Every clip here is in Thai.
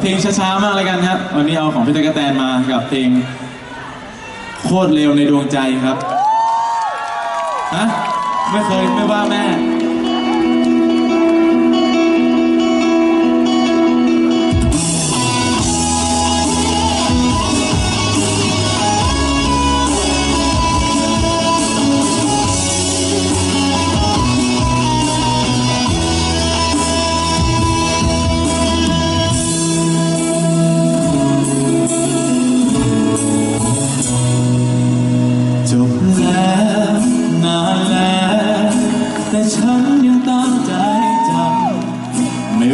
เพลงช้าๆมากเลยกันครับ วันนี้เอาของพี่ตะกะแตนมากับเพลง โคตรเร็วในดวงใจครับฮะไม่เคยไม่ว่าแม่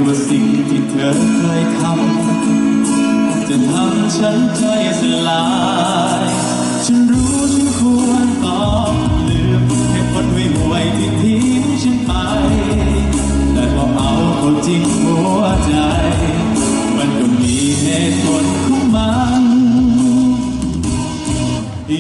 ว่าสิ่งที่เธอเคยทำจะทำฉันใจสลาย ฉันรู้ฉันควรตอบลืมแค่คนไม่ไหวที่ทิ้งฉันไป แต่พอเอาเขจริงหัวใจ มันก็มีเหตุผลของมัน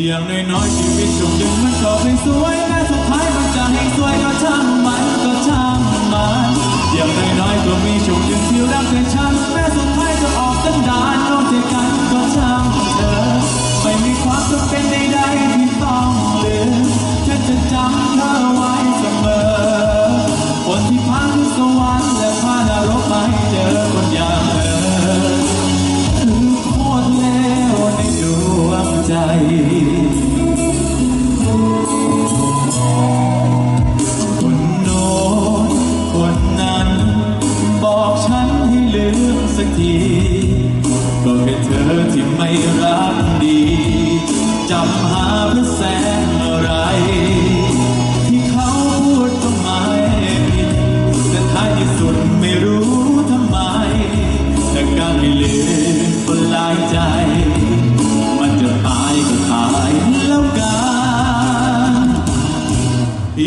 อย่างน้อยๆชีวิตจงดึงมันก็ไปสวยและสุดท้ายมันจะให้สวยก็ช่างมันก็ช่างมัน อย่างน้อยๆก็มีโชคยังเที่ยวรักเธอ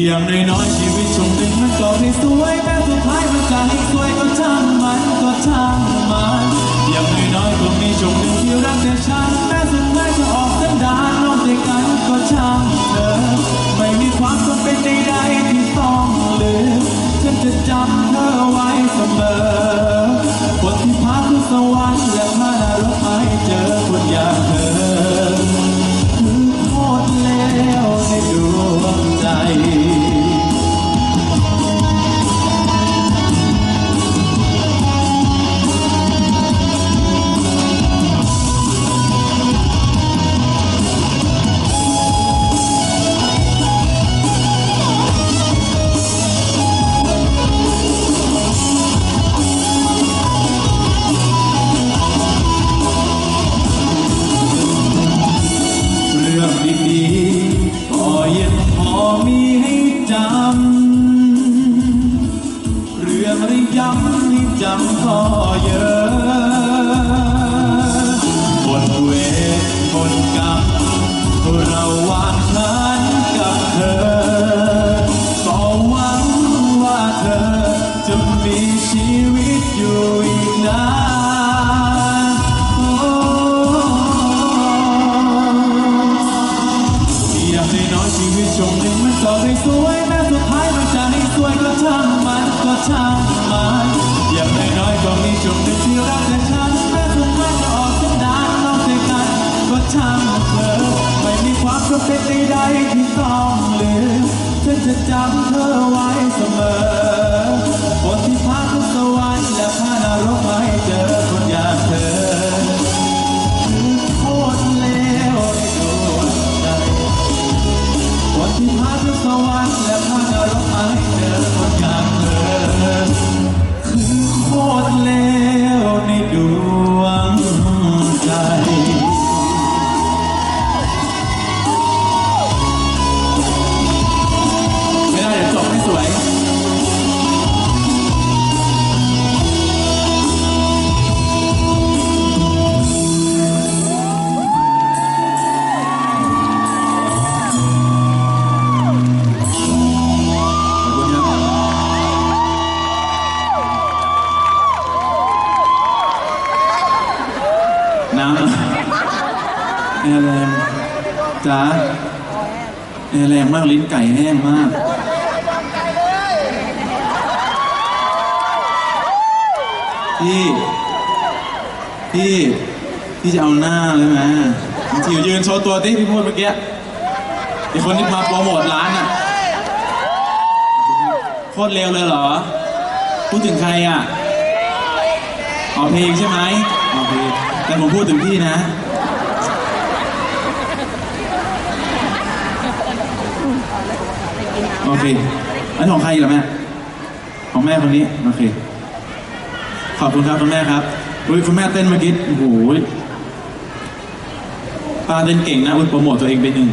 อย่างน้อยๆชีวิตช่วงหนึ่งมันก็ไม่สวยแม้สุดท้ายมันจะให้สวยก็ช่างมันก็ช่างมันอย่างน้อยๆก็มีช่วงหนึ่งที่รักแต่ฉัน جم نیم جم ใดที่ต้องลืมฉันจะจำเธอไว้เสมอ น้ำแอร์แรงจ้าแอร์แรงมากลิ้นไก่แห้งมากพี่พี่พี่จะเอาหน้าเลยไหมจิ๋วยืนโชว์ตัวที่พี่พูดเมื่อกี้ไอคนที่มาโปรโมทร้านอะโคตรเร็วเลยเหรอ พูดถึงใครอะ ออกเพลงใช่ไหม อ๋อเพลงแต่ผมพูดถึงพี่นะ โอเค อันของใครเหรอแม่ ของแม่คนนี้ โอเค ขอบคุณครับคุณแม่ครับอุ้ยคุณแม่เต้นเมื่อกี้ โอ้โหปาเต้นเก่งนะอุ้ยโปรโมทตัวเองไปหนึ่ง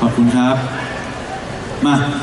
ขอบคุณครับ มา